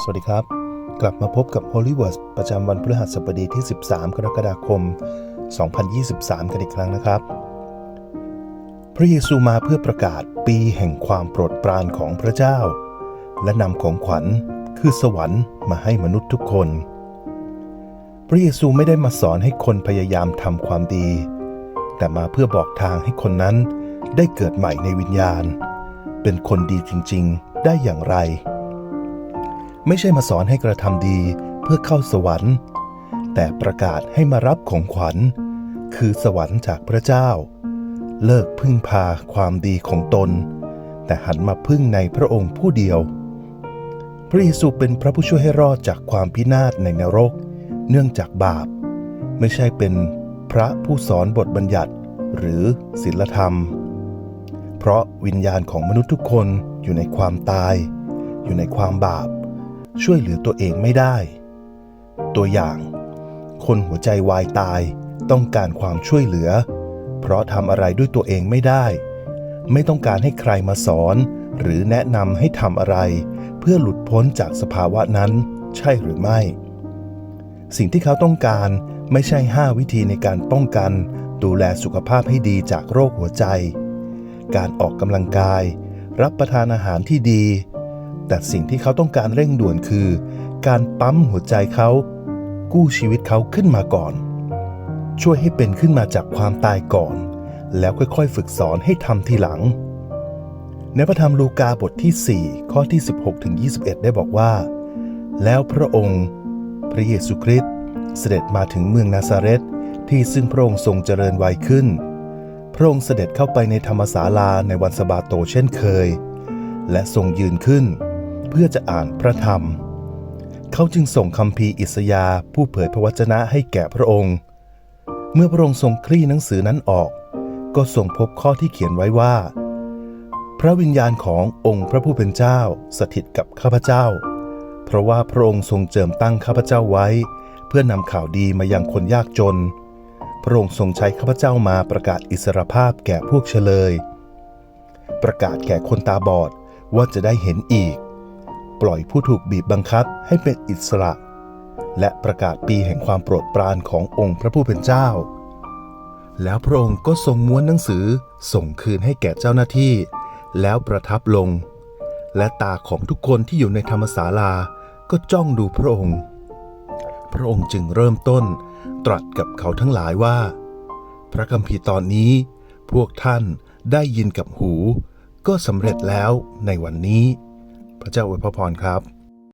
สวัสดีครับ กลับมาพบกับ h o l y w o r d ประจำวันพฤหัสบดีที่ 13 กรกฎาคม 2023 กันอีกครั้งนะครับ พระเยซูมาเพื่อประกาศปีแห่งความโปรดปรานของพระเจ้า และนำของขวัญคือสวรรค์มาให้มนุษย์ทุกคน พระเยซูไม่ได้มาสอนให้คนพยายามทำความดี แต่มาเพื่อบอกทางให้คนนั้นได้เกิดใหม่ในวิญญาณ เป็นคนดีจริง ๆ ได้อย่างไร ไม่ใช่มาสอนให้กระทำดีเพื่อเข้าสวรรค์ แต่ประกาศให้มารับของขวัญ คือสวรรค์จากพระเจ้า เลิกพึ่งพาความดีของตน แต่หันมาพึ่งในพระองค์ผู้เดียว พระเยซูเป็นพระผู้ช่วยให้รอดจากความพินาศในนรก เนื่องจากบาป ไม่ใช่เป็นพระผู้สอนบทบัญญัติหรือศีลธรรม เพราะวิญญาณของมนุษย์ทุกคนอยู่ในความตาย อยู่ในความบาป ช่วยเหลือตัวเองไม่ได้ ตัวอย่าง คนหัวใจวายตายต้องการความช่วยเหลือ เพราะทำอะไรด้วยตัวเองไม่ได้ ไม่ต้องการให้ใครมาสอน หรือแนะนำให้ทำอะไร เพื่อหลุดพ้นจากสภาวะนั้น ใช่หรือไม่ สิ่งที่เขาต้องการไม่ใช่ 5 วิธีในการป้องกัน ดูแลสุขภาพให้ดีจากโรคหัวใจ การออกกำลังกาย รับประทานอาหารที่ดี แต่สิ่งที่เขาต้องการเร่งด่วนคือ การปั๊มหัวใจเขา กู้ชีวิตเขาขึ้นมาก่อน ช่วยให้เป็นขึ้นมาจากความตายก่อน แล้วค่อยๆ ฝึกสอนให้ทำทีหลัง ในพระธรรมลูกาบทที่ 4 ข้อที่ 16ถึง21 ได้บอกว่า แล้วพระองค์ พระเยซูคริสต์เสด็จมาถึงเมืองนาซาเรตที่ซึ่งพระองค์ทรงเจริญวัยขึ้น พระองค์เสด็จเข้าไปในธรรมศาลาในวันสะบาโตเช่นเคย และทรงยืนขึ้น เพื่อจะอ่านพระธรรม เขาจึงส่งคำพีอิสยาผู้เผยพระวจนะให้แก่พระองค์ เมื่อพระองค์ทรงคลี่หนังสือนั้นออก ก็ทรงพบข้อที่เขียนไว้ว่า พระวิญญาณขององค์พระผู้เป็นเจ้าสถิตกับข้าพเจ้า เพราะว่าพระองค์ทรงเจิมตั้งข้าพเจ้าไว้ เพื่อนำข่าวดีมายังคนยากจน พระองค์ทรงใช้ข้าพเจ้ามาประกาศอิสรภาพแก่พวกเฉลย ประกาศแก่คนตาบอดว่าจะได้เห็นอีก ปล่อยผู้ถูกบีบบังคับให้เป็นอิสระ และประกาศปีแห่งความโปรดปรานขององค์พระผู้เป็นเจ้า แล้วพระองค์ก็ทรงม้วนหนังสือส่งคืนให้แก่เจ้าหน้าที่ แล้วประทับลง และตาของทุกคนที่อยู่ในธรรมศาลาก็จ้องดูพระองค์ พระองค์จึงเริ่มต้นตรัสกับเขาทั้งหลายว่า พระคัมภีร์ตอนนี้ พวกท่านได้ยินกับหู ก็สำเร็จแล้วในวันนี้ พระเจ้าอวยพระพรครับ